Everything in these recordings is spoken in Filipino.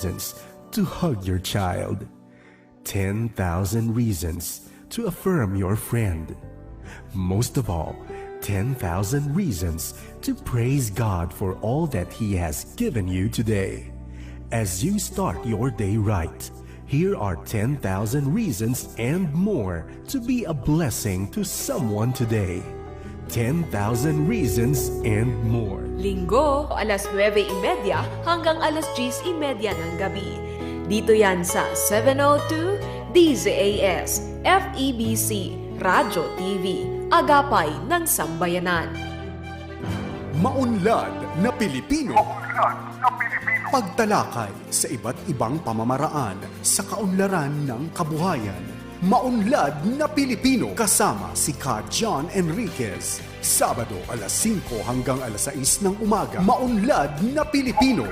reasons to hug your child, 10,000 reasons to affirm your friend. Most of all, 10,000 reasons to praise God for all that He has given you today. As you start your day right, here are 10,000 reasons and more to be a blessing to someone today. 10,000 reasons and more. Linggo, alas 9.30 hanggang alas 10.30 ng gabi. Dito yan sa 702 DZAS, FEBC, Radyo TV, Agapay ng Sambayanan. Maunlad na Pilipino. Pagtalakay sa iba't ibang pamamaraan sa kaunlaran ng kabuhayan. Maunlad na Pilipino kasama si Ka John Enriquez. Sabado alas 5 hanggang alas 6 ng umaga. Maunlad na Pilipino.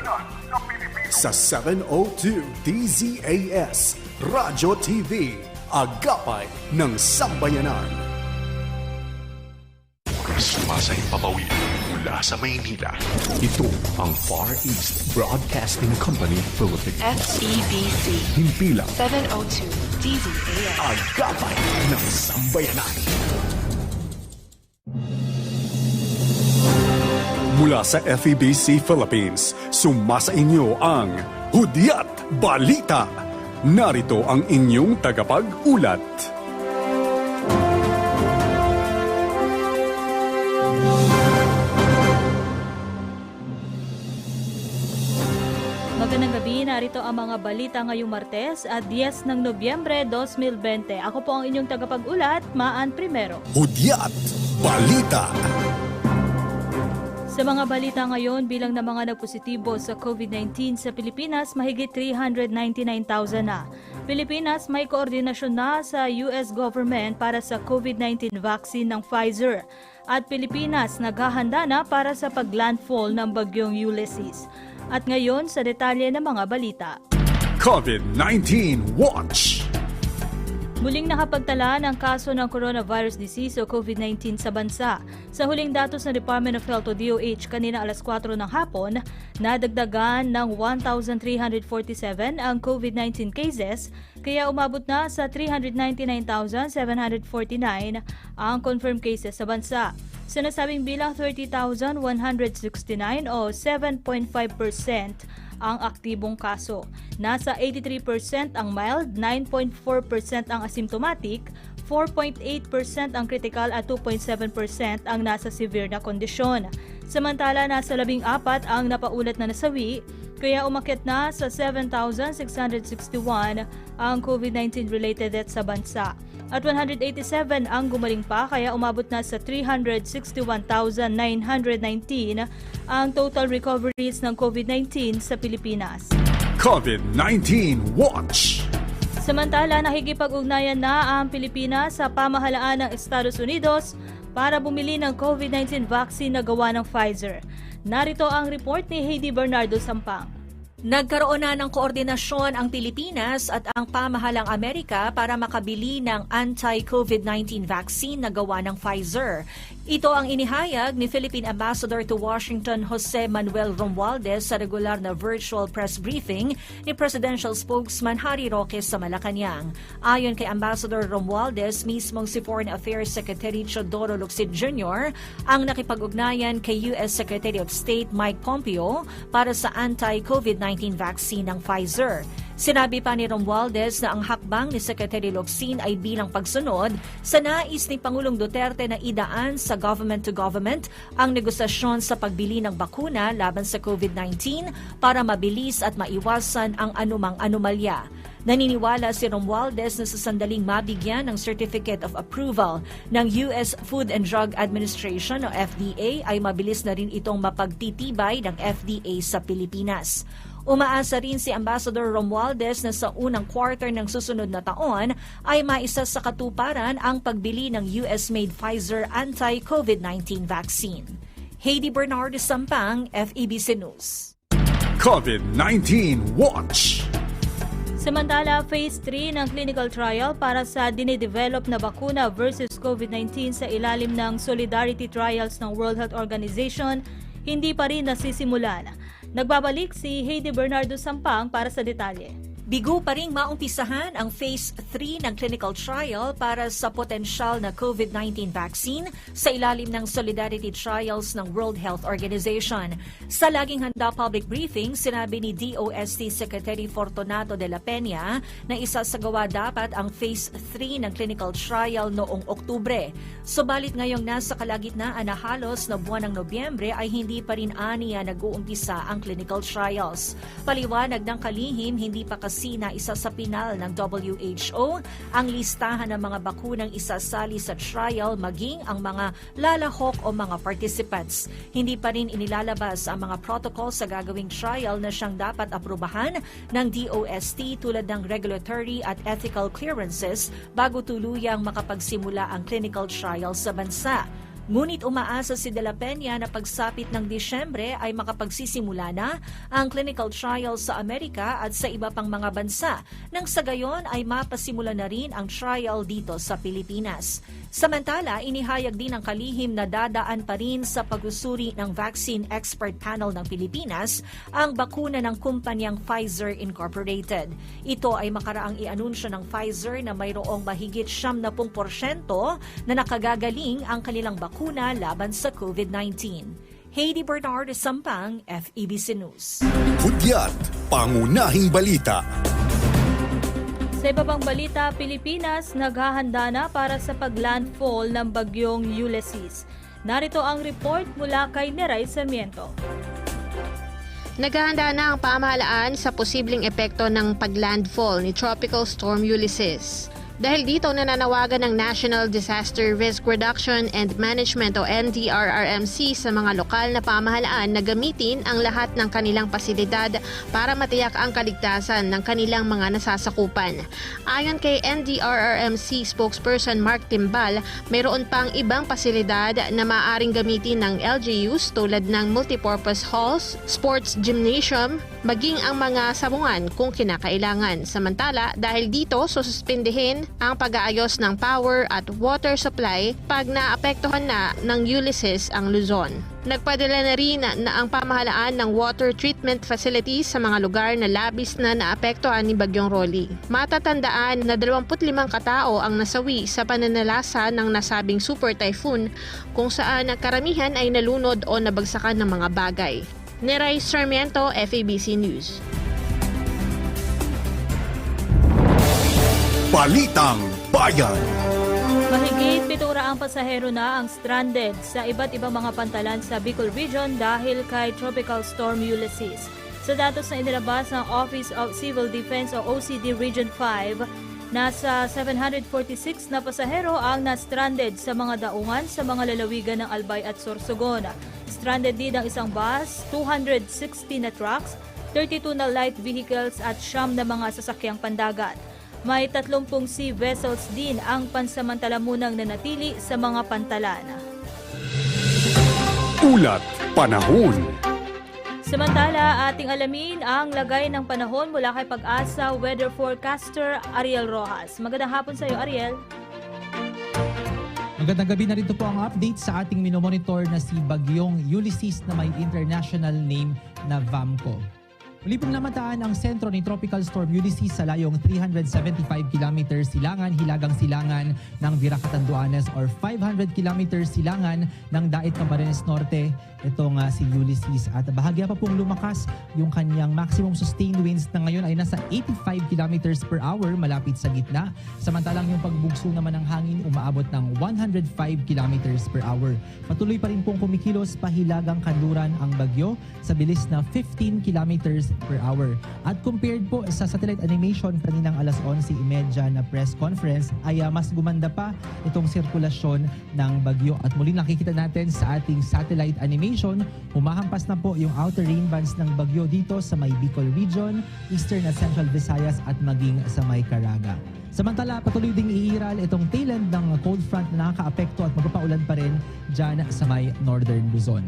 Sa 702 DZAS Radyo TV. Agapay ng Sambayanan. Sumasay papawid mula sa Maynila. Ito ang Far East Broadcasting Company Philippines. FEBC Himpilang 702 DZAS. agapay ng sambayanan. Mula sa FEBC Philippines, sumasa inyo ang Hudyat Balita. Narito ang inyong tagapag-ulat. Magandang gabi, narito ang mga balita ngayong Martes at 10 ng Nobyembre 2020. Ako po ang inyong tagapag-ulat, Maan Primero. Hudyat Balita. Sa mga balita ngayon, bilang ng mga nagpositibo sa COVID-19 sa Pilipinas, mahigit 399,000 na. Pilipinas may koordinasyon na sa US government para sa COVID-19 vaccine ng Pfizer. At Pilipinas naghahanda na para sa paglandfall ng bagyong Ulysses. At ngayon sa detalye ng mga balita. COVID-19 Watch. Muling nakapagtala ng kaso ng coronavirus disease o COVID-19 sa bansa. Sa huling datos ng Department of Health o DOH kanina alas 4 ng hapon, nadagdagan ng 1,347 ang COVID-19 cases, kaya umabot na sa 399,749 ang confirmed cases sa bansa. Sinasabing bilang 30,169 o 7.5% ang aktibong kaso. Nasa 83% ang mild, 9.4% ang asymptomatic, 4.8% ang critical at 2.7% ang nasa severe na kondisyon. Samantala, nasa 14 ang napaulat na nasawi, kaya umakyat na sa 7,661 ang COVID-19 related deaths sa bansa. At 187 ang gumaling pa kaya umabot na sa 361,919 ang total recoveries ng COVID-19 sa Pilipinas. COVID-19 Watch. Samantala, nakikipag-ugnayan na ang Pilipinas sa pamahalaan ng Estados Unidos para bumili ng COVID-19 vaccine na gawa ng Pfizer. Narito ang report ni Heidi Bernardo Sampang. Nagkaroon na ng koordinasyon ang Pilipinas at ang pamahalang Amerika para makabili ng anti-COVID-19 vaccine na gawa ng Pfizer. Ito ang inihayag ni Philippine Ambassador to Washington Jose Manuel Romualdez sa regular na virtual press briefing ni Presidential Spokesman Harry Roque sa Malacanang. Ayon kay Ambassador Romualdez, mismong si Foreign Affairs Secretary Chodoro Locsin Jr. ang nakipag-ugnayan kay U.S. Secretary of State Mike Pompeo para sa anti-COVID-19 vaccine ng Pfizer. Sinabi pa ni Romualdez na ang hakbang ni Secretary Locsin ay bilang pagsunod sa nais ni Pangulong Duterte na idaan sa government-to-government ang negosasyon sa pagbili ng bakuna laban sa COVID-19 para mabilis at maiwasan ang anumang anomalya. Naniniwala si Romualdez na sa sandaling mabigyan ng Certificate of Approval ng U.S. Food and Drug Administration o FDA ay mabilis na rin itong mapagtitibay ng FDA sa Pilipinas. Umaasa rin si Ambassador Romualdez na sa unang quarter ng susunod na taon ay maisa sa katuparan ang pagbili ng US-made Pfizer anti-COVID-19 vaccine. Heidi Bernard Sampang, FEBC News. COVID-19 Watch. Samantala, Phase 3 ng clinical trial para sa dinidevelop na bakuna versus COVID-19 sa ilalim ng Solidarity Trials ng World Health Organization hindi pa rin nasisimulan. Nagbabalik si Heidi Bernardo Sampang para sa detalye. Bigo pa ring maumpisahan ang Phase 3 ng clinical trial para sa potensyal na COVID-19 vaccine sa ilalim ng Solidarity Trials ng World Health Organization. Sa laging handa public briefing, sinabi ni DOST Secretary Fortunato de la Peña na isasagawa dapat ang Phase 3 ng clinical trial noong Oktubre. Subalit ngayong nasa kalagitnaan na halos na buwan ng Nobyembre ay hindi pa rin aniya nag-uumpisa ang clinical trials. Paliwanag ng kalihim, hindi pa kasi na isa sa pinal ng WHO ang listahan ng mga bakunang isasali sa trial maging ang mga lalahok o mga participants. Hindi pa rin inilalabas ang mga protocol sa gagawing trial na siyang dapat aprubahan ng DOST tulad ng regulatory at ethical clearances bago tuluyang makapagsimula ang clinical trial sa bansa. Ngunit umaasa si De La Peña na pagsapit ng Disyembre ay makapagsisimula na ang clinical trial sa Amerika at sa iba pang mga bansa nang sa gayon ay mapasimula na rin ang trial dito sa Pilipinas. Samantala, inihayag din ng kalihim na dadaan pa rin sa pagusuri ng Vaccine Expert Panel ng Pilipinas ang bakuna ng kumpanyang Pfizer Incorporated. Ito ay makaraang ianunsyo ng Pfizer na mayroong mahigit 70% na nakagagaling ang kanilang bakuna laban sa COVID-19. Heidi Bernard Sampang, FEBC News. Hudyat, pangunahing balita. Sa iba pang balita, Pilipinas naghahanda na para sa paglandfall ng bagyong Ulysses. Narito ang report mula kay Neray Sarmiento. Naghahanda na ang pamahalaan sa posibleng epekto ng paglandfall ni Tropical Storm Ulysses. Dahil dito nananawagan ng National Disaster Risk Reduction and Management o NDRRMC sa mga lokal na pamahalaan na gamitin ang lahat ng kanilang pasilidad para matiyak ang kaligtasan ng kanilang mga nasasakupan. Ayon kay NDRRMC spokesperson Mark Timbal, mayroon pang ibang pasilidad na maaaring gamitin ng LGUs tulad ng multipurpose halls, sports gymnasium, maging ang mga sabungan kung kinakailangan. Samantala, dahil dito sususpindihin ang pag-aayos ng power at water supply pag naapektuhan na ng Ulysses ang Luzon. Nagpadala na rin na ang pamahalaan ng water treatment facilities sa mga lugar na labis na naapektuhan ni Bagyong Rolly. Matatandaan na 25 katao ang nasawi sa pananalasa ng nasabing super typhoon kung saan karamihan ay nalunod o nabagsakan ng mga bagay. Neray Sarmiento, FABC News. Balitang Bayan. Mahigit pitura ang pasahero na ang stranded sa iba't ibang mga pantalan sa Bicol Region dahil kay Tropical Storm Ulysses. Sa datos na inilabas ng Office of Civil Defense o OCD Region 5, nasa 746 na pasahero ang na-stranded sa mga daungan sa mga lalawigan ng Albay at Sorsogon. Stranded din ang isang bus, 260 na trucks, 32 na light vehicles at siyam na mga sasakyang pandagat. May 30 sea vessels din ang pansamantala munang nanatili sa mga pantalan. Ulat Panahon. Samantala, ating alamin ang lagay ng panahon mula kay Pag-asa Weather Forecaster Ariel Rojas. Magandang hapon sa iyo, Ariel. Magandang gabi na rito po ang update sa ating minomonitor na si Bagyong Ulysses na may international name na VAMCO. Muli pong namataan ang sentro ni Tropical Storm Ulysses sa layong 375 km silangan, hilagang silangan ng Viracatanduanes or 500 km silangan ng Dait Camarines Norte. Itong uh, si Ulysses at bahagya pa pong lumakas yung kanyang maximum sustained winds na ngayon ay nasa 85 km per hour malapit sa gitna. Samantalang yung pagbugso naman ng hangin umaabot ng 105 km per hour. Patuloy pa rin pong kumikilos pahilagang kanluran ang bagyo sa bilis na 15 km per hour. At compared po sa satellite animation kaninang alas 11.30 na press conference ay uh, mas gumanda pa itong sirkulasyon ng bagyo. At muli nakikita natin sa ating satellite animation, humahampas na po yung outer rain bands ng bagyo dito sa may Bicol Region, Eastern at Central Visayas at maging sa may Caraga. Samantala, patuloy ding iiral itong tailend ng cold front na nakakaapekto at magpapaulan pa rin dyan sa may Northern Luzon.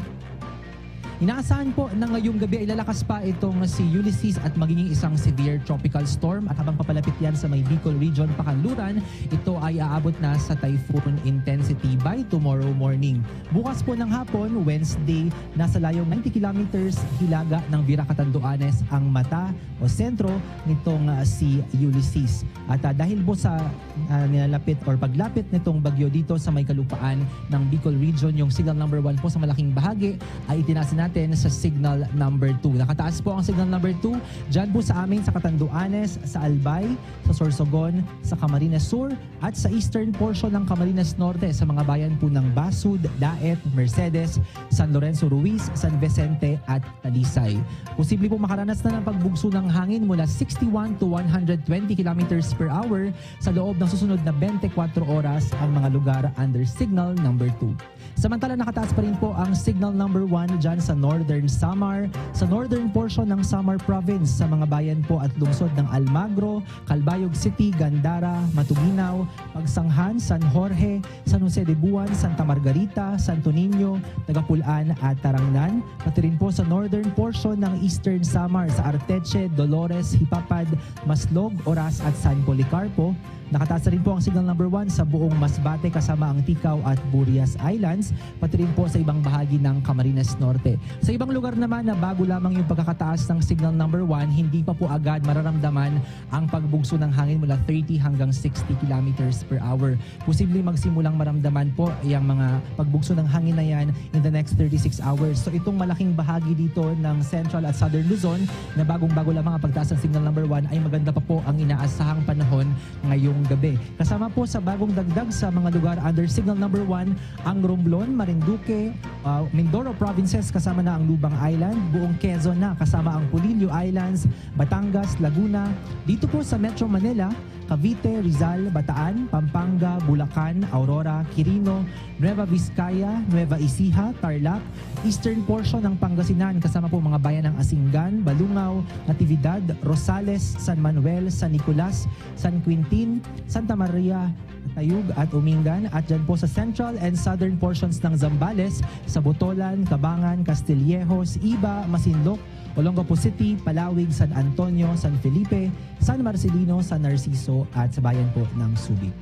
Inaasahan po na ngayong gabi ay lalakas pa itong si Ulysses at magiging isang severe tropical storm at habang papalapit yan sa may Bicol region, Pakanluran, ito ay aabot na sa typhoon intensity by tomorrow morning. Bukas po ng hapon, Wednesday, nasa layong 90 kilometers hilaga ng Vira Catanduanes ang mata o sentro nitong ah, si Ulysses. At ah, dahil po sa ah, nilalapit or paglapit nitong bagyo dito sa may kalupaan ng Bicol region, yung signal number 1 po sa malaking bahagi ay itinaas natin sa signal number 2. Nakataas po ang signal number 2 dyan po sa amin sa Catanduanes, sa Albay, sa Sorsogon, sa Camarines Sur at sa eastern portion ng Camarines Norte sa mga bayan po ng Basud, Daet, Mercedes, San Lorenzo Ruiz, San Vicente at Talisay. Posible po makaranas na ng pagbugso ng hangin mula 61 to 120 kilometers per hour sa loob ng susunod na 24 oras ang mga lugar under signal number 2. Samantala nakataas pa rin po ang signal number 1 dyan sa Northern Samar, sa northern portion ng Samar Province sa mga bayan po at lungsod ng Almagro, Calbayog City, Gandara, Matuginaw, Pagsanghan, San Jorge, San Jose de Buan, Santa Margarita, Santo Niño, Tagapulan at Tarangnan, pati rin po sa northern portion ng Eastern Samar sa Arteche, Dolores, Hipapad, Maslog, Oras at San Policarpo, Nakataas na rin po ang signal number 1 sa buong Masbate kasama ang Tikaw at Burias Islands, pati rin po sa ibang bahagi ng Camarines Norte. Sa ibang lugar naman na bago lamang yung pagkakataas ng signal number 1, hindi pa po agad mararamdaman ang pagbugso ng hangin mula 30 hanggang 60 kilometers per hour. Posible magsimulang maramdaman po yung mga pagbugso ng hangin na yan in the next 36 hours. So itong malaking bahagi dito ng Central at Southern Luzon na bagong-bago lamang ang pagtaas ng signal number 1 ay maganda pa po ang inaasahang panahon ngayong gabi. Kasama po sa bagong dagdag sa mga lugar under signal number 1 ang Romblon, Marinduque, uh, Mindoro provinces kasama na ang Lubang Island, buong Quezon na kasama ang Pulilio Islands, Batangas, Laguna. Dito po sa Metro Manila, Cavite, Rizal, Bataan, Pampanga, Bulacan, Aurora, Quirino, Nueva Vizcaya, Nueva Ecija, Tarlac, eastern portion ng Pangasinan kasama po mga bayan ng Asingan, Balungaw, Natividad, Rosales, San Manuel, San Nicolas, San Quintin, Santa Maria, Tayug at Umingan at dyan po sa central and southern portions ng Zambales, sa Botolan, Cabangan, Castillejos, Iba, Masinloc, Olongapo City, Palawig, San Antonio, San Felipe, San Marcelino, San Narciso at sa bayan po ng Subic.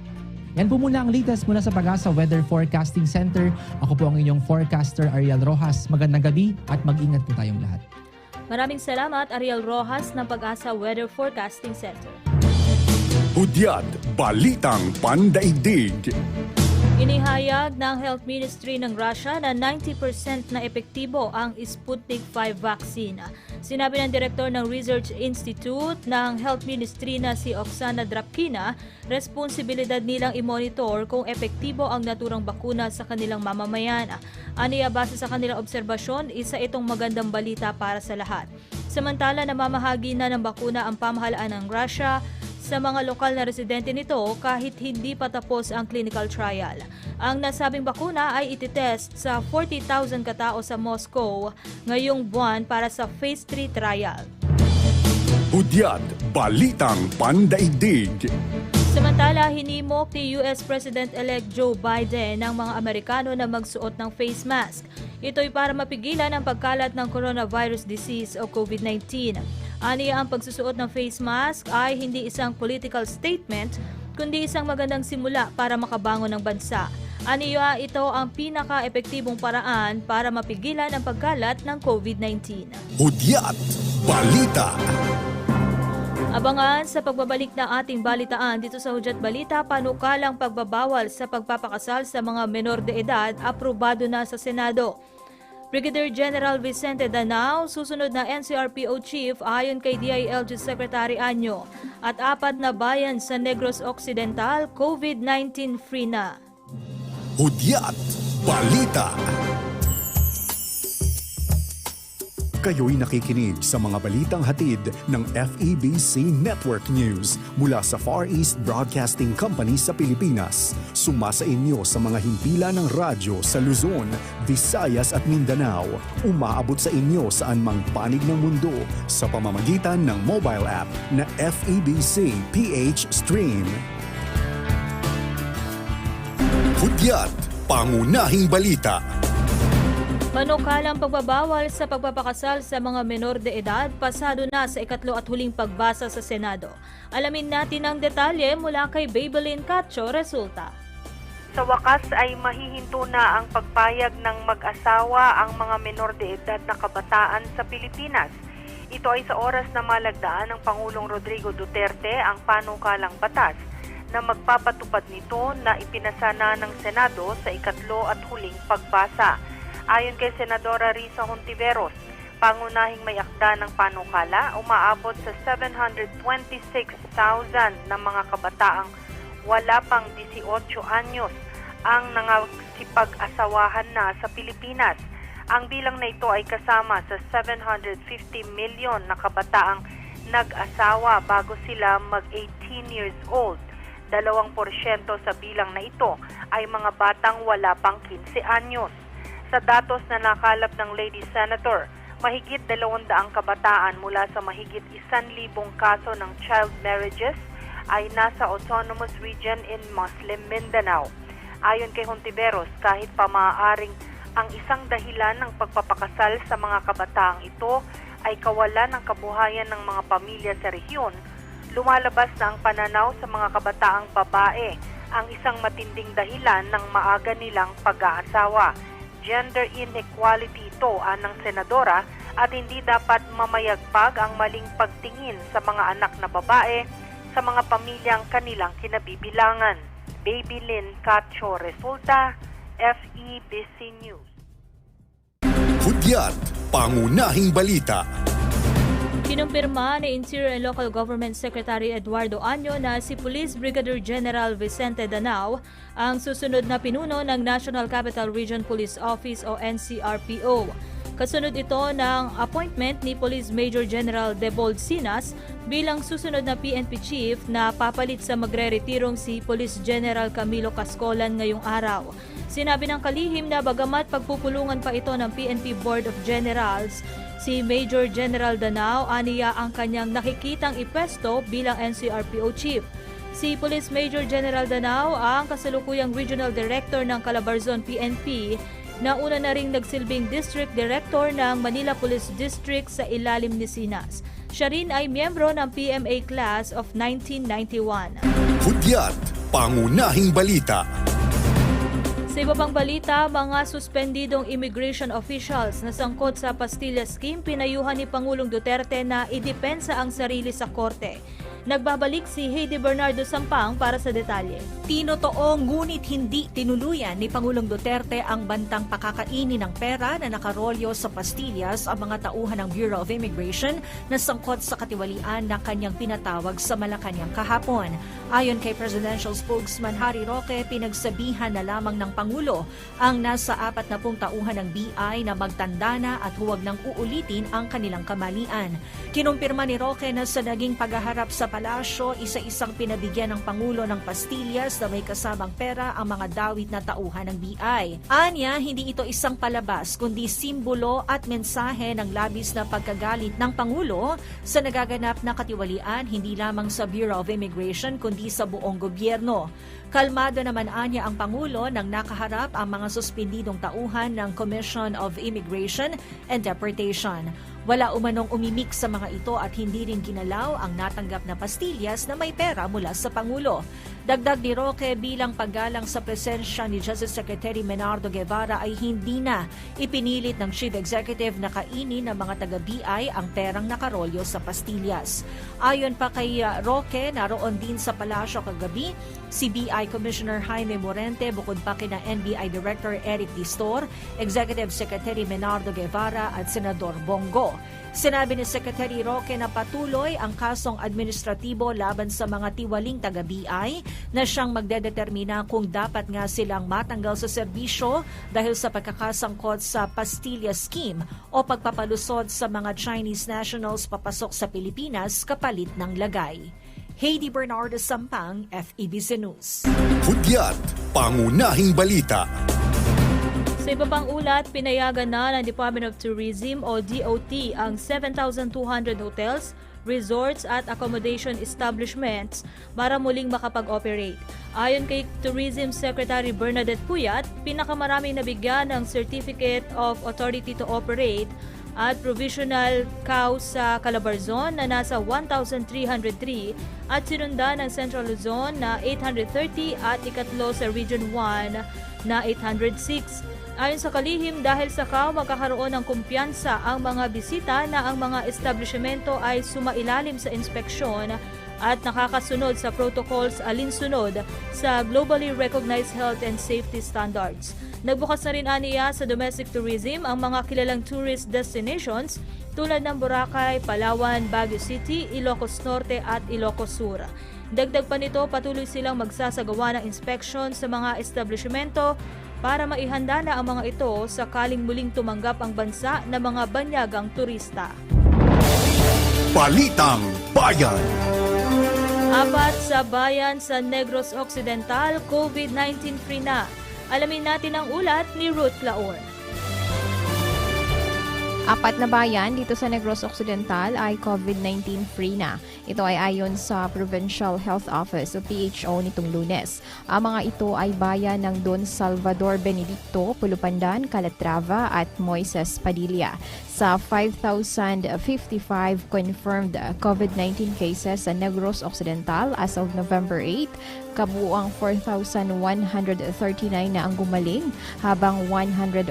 Yan po muna ang latest mula sa Pag-asa Weather Forecasting Center. Ako po ang inyong forecaster Ariel Rojas. Magandang gabi at mag-ingat po tayong lahat. Maraming salamat Ariel Rojas ng Pag-asa Weather Forecasting Center. Hudyat Balitang Pandaigdig. Inihayag ng Health Ministry ng Russia na 90% na epektibo ang Sputnik 5 vaccine. Sinabi ng direktor ng Research Institute ng Health Ministry na si Oksana Drapkina, responsibilidad nilang i-monitor kung epektibo ang naturang bakuna sa kanilang mamamayan. Aniya base sa kanilang obserbasyon, isa itong magandang balita para sa lahat. Samantala, namamahagi na ng bakuna ang pamahalaan ng Russia sa mga lokal na residente nito kahit hindi pa tapos ang clinical trial. Ang nasabing bakuna ay ititest sa 40,000 katao sa Moscow ngayong buwan para sa phase 3 trial. Hudyat Balitang Pandaigdig. Samantala, hinimok ni US President-elect Joe Biden ng mga Amerikano na magsuot ng face mask. Ito'y para mapigilan ang pagkalat ng coronavirus disease o COVID-19. Aniya ang pagsusuot ng face mask ay hindi isang political statement, kundi isang magandang simula para makabangon ng bansa. Aniya ito ang pinaka-epektibong paraan para mapigilan ang pagkalat ng COVID-19. Hudyat Balita. Abangan sa pagbabalik ng ating balitaan dito sa Hudyat Balita, panukalang pagbabawal sa pagpapakasal sa mga menor de edad aprobado na sa Senado. Brigadier General Vicente Danao, susunod na NCRPO Chief ayon kay DILG Secretary Anyo, at apat na bayan sa Negros Occidental COVID-19 free na. Hudyat Balita. Kayo'y nakikinig sa mga balitang hatid ng FEBC Network News mula sa Far East Broadcasting Company sa Pilipinas. Sumasa inyo sa mga himpilan ng radyo sa Luzon, Visayas at Mindanao. Umaabot sa inyo saan mang panig ng mundo sa pamamagitan ng mobile app na FEBC PH Stream. Hudyat, pangunahing balita. Panukalang pagbabawal sa pagpapakasal sa mga menor de edad pasado na sa ikatlo at huling pagbasa sa Senado. Alamin natin ang detalye mula kay Babylin Cacho resulta. Sa wakas ay mahihinto na ang pagpayag ng mag-asawa ang mga menor de edad na kabataan sa Pilipinas. Ito ay sa oras na malagdaan ng Pangulong Rodrigo Duterte ang panukalang batas na magpapatupad nito na ipinasa na ng Senado sa ikatlo at huling pagbasa. Ayon kay Senadora Risa Hontiveros, pangunahing may akda ng panukala, umaabot sa 726,000 na mga kabataang wala pang 18 anyos ang nangasipag-asawahan na sa Pilipinas. Ang bilang na ito ay kasama sa 750 milyon na kabataang nag-asawa bago sila mag-18 years old. Dalawang porsyento sa bilang na ito ay mga batang wala pang 15 anyos. Sa datos na nakalap ng Lady Senator, mahigit 200 kabataan mula sa mahigit 1,000 kaso ng child marriages ay nasa autonomous region in Muslim Mindanao. Ayon kay Hontiveros, kahit pa maaaring ang isang dahilan ng pagpapakasal sa mga kabataang ito ay kawalan ng kabuhayan ng mga pamilya sa rehiyon, lumalabas na ang pananaw sa mga kabataang babae ang isang matinding dahilan ng maaga nilang pag-aasawa. Gender inequality ito anang senadora at hindi dapat mamayagpag ang maling pagtingin sa mga anak na babae sa mga pamilyang kanilang kinabibilangan. Baby Lynn Cacho Resulta, FEBC News. Hudyat, pangunahing balita. Kinumpirma ni Interior and Local Government Secretary Eduardo Año na si Police Brigadier General Vicente Danao ang susunod na pinuno ng National Capital Region Police Office o NCRPO. Kasunod ito ng appointment ni Police Major General Debold Sinas bilang susunod na PNP Chief na papalit sa magre-retirong si Police General Camilo Cascolan ngayong araw. Sinabi ng kalihim na bagamat pagpupulungan pa ito ng PNP Board of Generals, si Major General Danao aniya ang kanyang nakikitang ipwesto bilang NCRPO Chief. Si Police Major General Danao ang kasalukuyang Regional Director ng Calabarzon PNP na una na ring nagsilbing District Director ng Manila Police District sa ilalim ni Sinas. Siya rin ay miyembro ng PMA Class of 1991. Hudyat, pangunahing balita. Sa iba pang balita, mga suspendidong immigration officials na sangkot sa Pastilla Scheme pinayuhan ni Pangulong Duterte na idepensa ang sarili sa korte. Nagbabalik si Heidi Bernardo Sampang para sa detalye. Tinotoo ngunit hindi tinuluyan ni Pangulong Duterte ang bantang pakakainin ng pera na nakarolyo sa pastillas ang mga tauhan ng Bureau of Immigration na sangkot sa katiwalian na kanyang pinatawag sa Malacanang kahapon. Ayon kay Presidential Spokesman Harry Roque, pinagsabihan na lamang ng Pangulo ang nasa apat na pung tauhan ng BI na magtanda na at huwag nang uulitin ang kanilang kamalian. Kinumpirma ni Roque na sa naging paghaharap sa palasyo, isa-isang pinabigyan ng Pangulo ng pastillas na may kasamang pera ang mga dawit na tauhan ng BI. Anya, hindi ito isang palabas kundi simbolo at mensahe ng labis na pagkagalit ng Pangulo sa nagaganap na katiwalian hindi lamang sa Bureau of Immigration kundi sa buong gobyerno. Kalmado naman anya ang Pangulo nang nakaharap ang mga suspendidong tauhan ng Commission of Immigration and Deportation. Wala umanong umimik sa mga ito at hindi rin ginalaw ang natanggap na pastillas na may pera mula sa Pangulo. Dagdag ni Roque bilang paggalang sa presensya ni Justice Secretary Menardo Guevara ay hindi na ipinilit ng Chief Executive na kainin ng mga taga-BI ang perang nakarolyo sa pastillas. Ayon pa kay uh, Roque, naroon din sa palasyo kagabi si BI Commissioner Jaime Morente bukod pa kina NBI Director Eric Distor, Executive Secretary Menardo Guevara at Senador Bongo. Sinabi ni Secretary Roque na patuloy ang kasong administratibo laban sa mga tiwaling taga-BI na siyang magdedetermina kung dapat nga silang matanggal sa serbisyo dahil sa pagkakasangkot sa Pastilla Scheme o pagpapalusod sa mga Chinese nationals papasok sa Pilipinas kapalit ng lagay. Heidi Bernardo Sampang, FEBC News. Hudyat, pangunahing balita. Sa iba pang ulat, pinayagan na ng Department of Tourism o DOT ang 7,200 hotels, resorts at accommodation establishments para muling makapag-operate. Ayon kay Tourism Secretary Bernadette Puyat, pinakamaraming nabigyan ng Certificate of Authority to Operate at provisional cow sa Calabarzon na nasa 1,303 at sinundan ng Central Luzon na 830 at ikatlo sa Region 1 na 806. Ayon sa kalihim, dahil sa CAO magkakaroon ng kumpiyansa ang mga bisita na ang mga establishmento ay sumailalim sa inspeksyon at nakakasunod sa protocols alinsunod sa globally recognized health and safety standards. Nagbukas na rin aniya sa domestic tourism ang mga kilalang tourist destinations tulad ng Boracay, Palawan, Baguio City, Ilocos Norte at Ilocos Sur. Dagdag pa nito, patuloy silang magsasagawa ng inspection sa mga establishmento para maihanda na ang mga ito sakaling muling tumanggap ang bansa ng mga banyagang turista. Balitang Bayan. Apat sa bayan sa Negros Occidental, COVID-19 free na. Alamin natin ang ulat ni Ruth Laor. Apat na bayan dito sa Negros Occidental ay COVID-19 free na. Ito ay ayon sa Provincial Health Office o PHO nitong lunes. Ang mga ito ay bayan ng Don Salvador Benedicto, Pulupandan, Calatrava at Moises Padilla. Sa 5,055 confirmed COVID-19 cases sa Negros Occidental as of November 8, kabuuang 4,139 na ang gumaling habang 143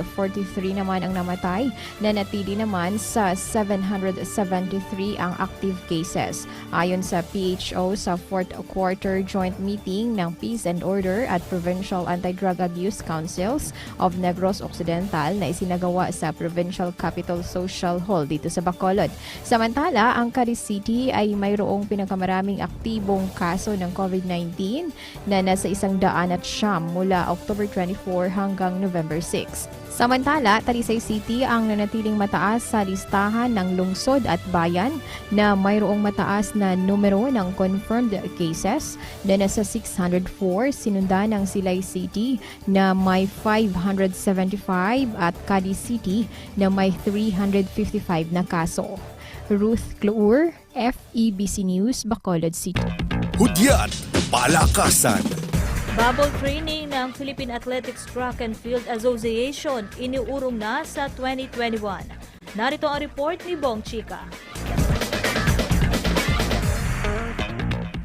naman ang namatay na natili naman sa 773 ang active cases. Ayon sa PHO sa 4th quarter joint meeting ng Peace and Order at Provincial Anti-Drug Abuse Councils of Negros Occidental na isinagawa sa Provincial Capital Social Hall dito sa Bacolod. Samantala, ang Caris City ay mayroong pinakamaraming aktibong kaso ng COVID-19 na nasa isang daan at siyam mula October 24 hanggang November 6. Samantala, Talisay City ang nanatiling mataas sa listahan ng lungsod at bayan na mayroong mataas na numero ng confirmed cases na nasa 604 sinundan ng Silay City na may 575 at Cadiz City na may 355 na kaso. Ruth Clour, FEBC News, Bacolod City. Hudyat Palakasan. Bubble training ng Philippine Athletics Track and Field Association iniurong na sa 2021. Narito ang report ni Bong Chica.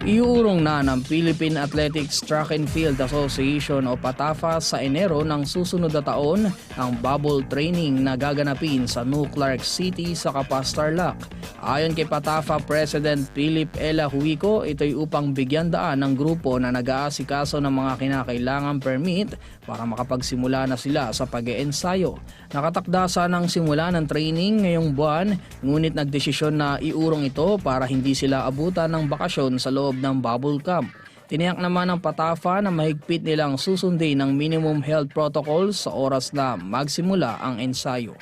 Iuurong na ng Philippine Athletics Track and Field Association o PATAFA sa Enero ng susunod na taon ang bubble training na gaganapin sa New Clark City sa Kapas Tarlac. Ayon kay PATAFA President Philip Ella Huico, ito'y upang bigyan daan ng grupo na nag-aasikaso ng mga kinakailangang permit para makapagsimula na sila sa pag-eensayo. Nakatakda sana ng simula ng training ngayong buwan, ngunit nagdesisyon na iurong ito para hindi sila abutan ng bakasyon sa loob ng bubble camp. Tiniyak naman ng Patafa na mahigpit nilang susundin ng minimum health protocols sa oras na magsimula ang ensayo.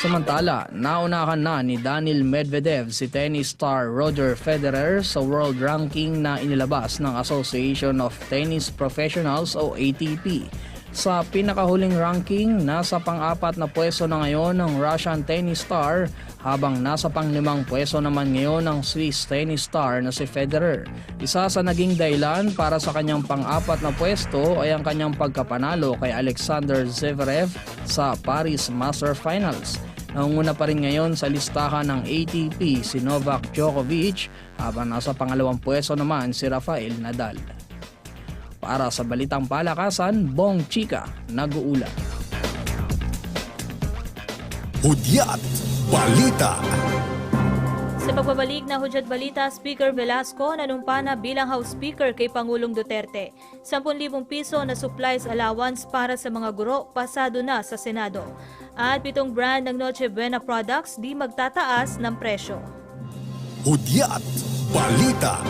Samantala, naunahan na ni Daniel Medvedev si tennis star Roger Federer sa world ranking na inilabas ng Association of Tennis Professionals o ATP. Sa pinakahuling ranking, nasa pang-apat na pwesto na ngayon ng Russian tennis star habang nasa panglimang pwesto naman ngayon ng Swiss tennis star na si Federer. Isa sa naging dahilan para sa kanyang pang-apat na pwesto ay ang kanyang pagkapanalo kay Alexander Zverev sa Paris Master Finals. Nangunguna pa rin ngayon sa listahan ng ATP si Novak Djokovic habang nasa pangalawang pwesto naman si Rafael Nadal. Para sa Balitang Palakasan, Bong Chika, nag-uula. Hudyat Balita. Sa pagbabalik na Hudyat Balita, Speaker Velasco nanumpa na bilang House Speaker kay Pangulong Duterte. 10,000 piso na supplies allowance para sa mga guro pasado na sa Senado. At pitong brand ng Noche Buena products di magtataas ng presyo. Hudyat Balita.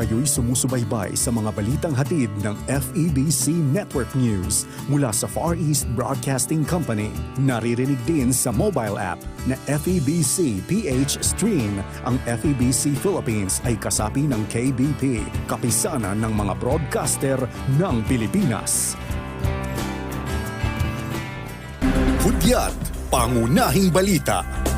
Kayo'y sumusubaybay sa mga balitang hatid ng FEBC Network News mula sa Far East Broadcasting Company. Naririnig din sa mobile app na FEBC PH Stream. Ang FEBC Philippines ay kasapi ng KBP, kapisanan ng mga broadcaster ng Pilipinas. Hudyat Pangunahing Balita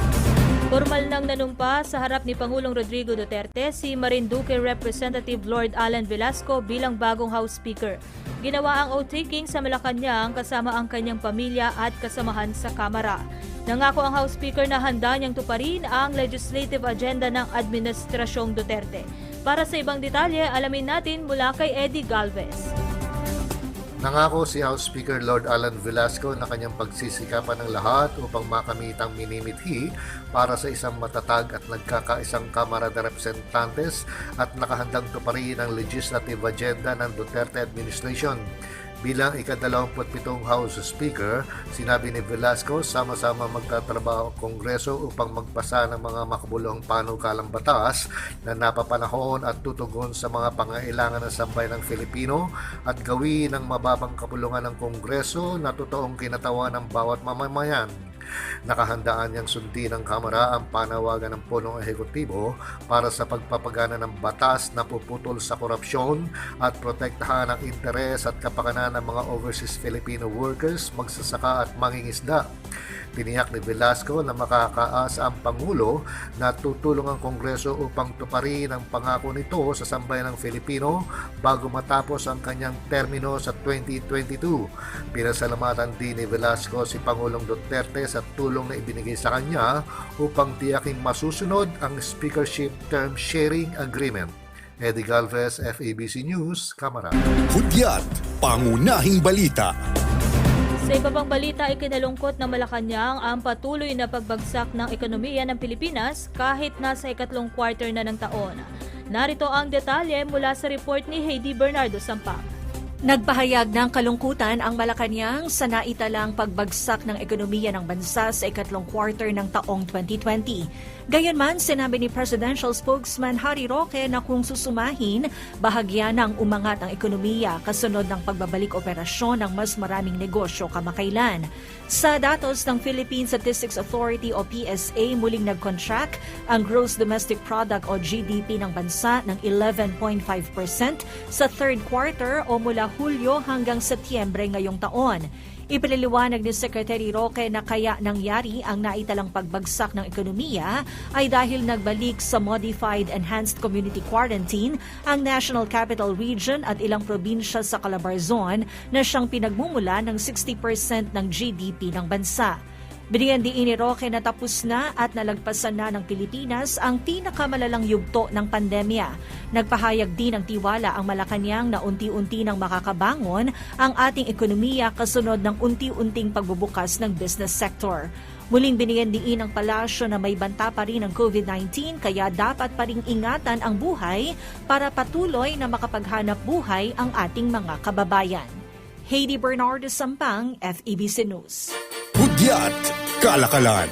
Formal nang nanumpa sa harap ni Pangulong Rodrigo Duterte si Marinduque Representative Lord Alan Velasco bilang bagong House Speaker. Ginawa ang oath-taking sa Malacanang kasama ang kanyang pamilya at kasamahan sa Kamara. Nangako ang House Speaker na handa niyang tuparin ang legislative agenda ng Administrasyong Duterte. Para sa ibang detalye, alamin natin mula kay Eddie Galvez. Nangako si House Speaker Lord Alan Velasco na kanyang pagsisikapan ng lahat upang makamit ang minimithi para sa isang matatag at nagkakaisang Kamara de Representantes at nakahandang tuparin ang legislative agenda ng Duterte administration. Bilang ika-27 House Speaker, sinabi ni Velasco sama-sama magtatrabaho ang Kongreso upang magpasa ng mga makabuluhang panukalang batas na napapanahon at tutugon sa mga pangailangan ng sambay ng Filipino at gawin ng mababang kapulungan ng Kongreso na totoong kinatawan ng bawat mamamayan. Nakahandaan niyang sundin ng Kamara ang panawagan ng punong ehekutibo para sa pagpapagana ng batas na puputol sa korupsyon at protektahan ang interes at kapakanan ng mga overseas Filipino workers, magsasaka at mangingisda. Tiniyak ni Velasco na makakaasa ang Pangulo na tutulong ang Kongreso upang tuparin ang pangako nito sa sambayan ng Filipino bago matapos ang kanyang termino sa 2022. Pinasalamatan din ni Velasco si Pangulong Duterte sa tulong na ibinigay sa kanya upang tiyaking masusunod ang Speakership Term Sharing Agreement. Eddie Galvez, FABC News, Kamara. Hudyat, pangunahing balita. Sa iba pang balita, ikinalungkot ng Malacanang ang patuloy na pagbagsak ng ekonomiya ng Pilipinas kahit nasa ikatlong quarter na ng taon. Narito ang detalye mula sa report ni Heidi Bernardo Sampang. Nagpahayag ng kalungkutan ang Malacanang sa naitalang pagbagsak ng ekonomiya ng bansa sa ikatlong quarter ng taong 2020. Gayunman, sinabi ni Presidential Spokesman Harry Roque na kung susumahin, bahagya ng umangat ang ekonomiya kasunod ng pagbabalik operasyon ng mas maraming negosyo kamakailan. Sa datos ng Philippine Statistics Authority o PSA, muling nag-contract ang Gross Domestic Product o GDP ng bansa ng 11.5% sa third quarter o mula Hulyo hanggang Setyembre ngayong taon. Ipinaliwanag ni Secretary Roque na kaya nangyari ang naitalang pagbagsak ng ekonomiya ay dahil nagbalik sa Modified Enhanced Community Quarantine ang National Capital Region at ilang probinsya sa Calabarzon na siyang pinagmumula ng 60% ng GDP ng bansa. Binigyan din ni Roque na tapos na at nalagpasan na ng Pilipinas ang pinakamalalang yugto ng pandemya. Nagpahayag din ng tiwala ang Malacanang na unti-unti nang makakabangon ang ating ekonomiya kasunod ng unti-unting pagbubukas ng business sector. Muling binigyan diin ng palasyo na may banta pa rin ang COVID-19 kaya dapat pa ring ingatan ang buhay para patuloy na makapaghanap buhay ang ating mga kababayan. Heidi Bernardo Sampang, FEBC News. Hudyat, kalakalan.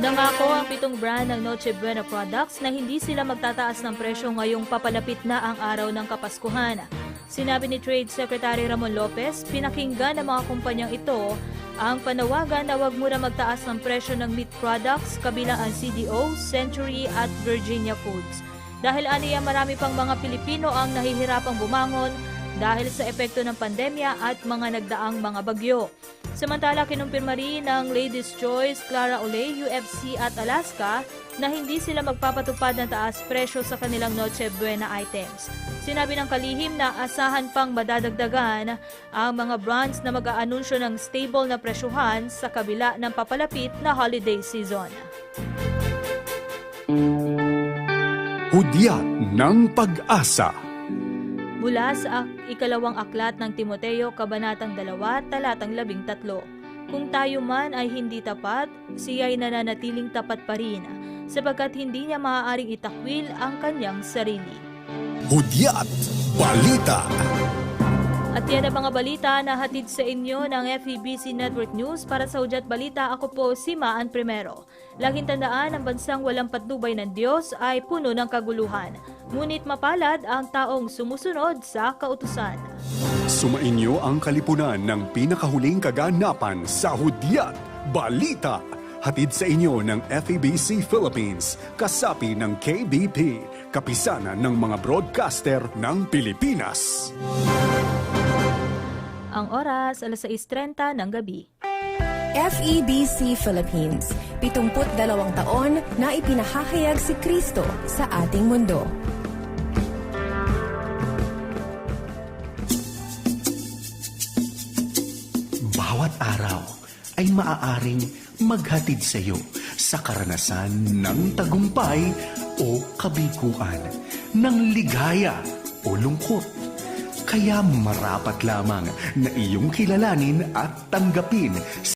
Nangako ang pitong brand ng Noche Buena products na hindi sila magtataas ng presyo ngayong papalapit na ang araw ng Kapaskuhan. Sinabi ni Trade Secretary Ramon Lopez, pinakinggan ng mga kumpanyang ito ang panawagan na huwag muna magtaas ng presyo ng meat products kabilang ang CDO, Century at Virginia Foods. Dahil aniya marami pang mga Pilipino ang nahihirapang bumangon dahil sa epekto ng pandemya at mga nagdaang mga bagyo. Samantala, kinumpirma rin ng Ladies' Choice, Clara Olay, UFC at Alaska na hindi sila magpapatupad ng taas presyo sa kanilang Noche Buena items. Sinabi ng kalihim na asahan pang madadagdagan ang mga brands na mag-aanunsyo ng stable na presyuhan sa kabila ng papalapit na holiday season. Hudyat ng pag-asa. Mula sa ikalawang aklat ng Timoteo, Kabanatang 2, Talatang 13. Kung tayo man ay hindi tapat, siya ay nananatiling tapat pa rin, sapagkat hindi niya maaaring itakwil ang kanyang sarili. Hudyat, balita. At yan ang mga balita na hatid sa inyo ng FEBC Network News para sa Udyat Balita. Ako po si Maan Primero. Laging tandaan, ang bansang walang patnubay ng Diyos ay puno ng kaguluhan. Ngunit mapalad ang taong sumusunod sa kautusan. Sumainyo ang kalipunan ng pinakahuling kaganapan sa Hudyat, Balita. Hatid sa inyo ng FEBC Philippines, kasapi ng KBP, kapisanan ng mga broadcaster ng Pilipinas. Ang oras, alas 6.30 ng gabi. FEBC Philippines, 72 taon na ipinahahayag si Kristo sa ating mundo. Bawat araw ay maaaring maghatid sa iyo sa karanasan ng tagumpay o kabiguan, ng ligaya o lungkot. Kaya marapat lamang na iyong kilalanin at tanggapin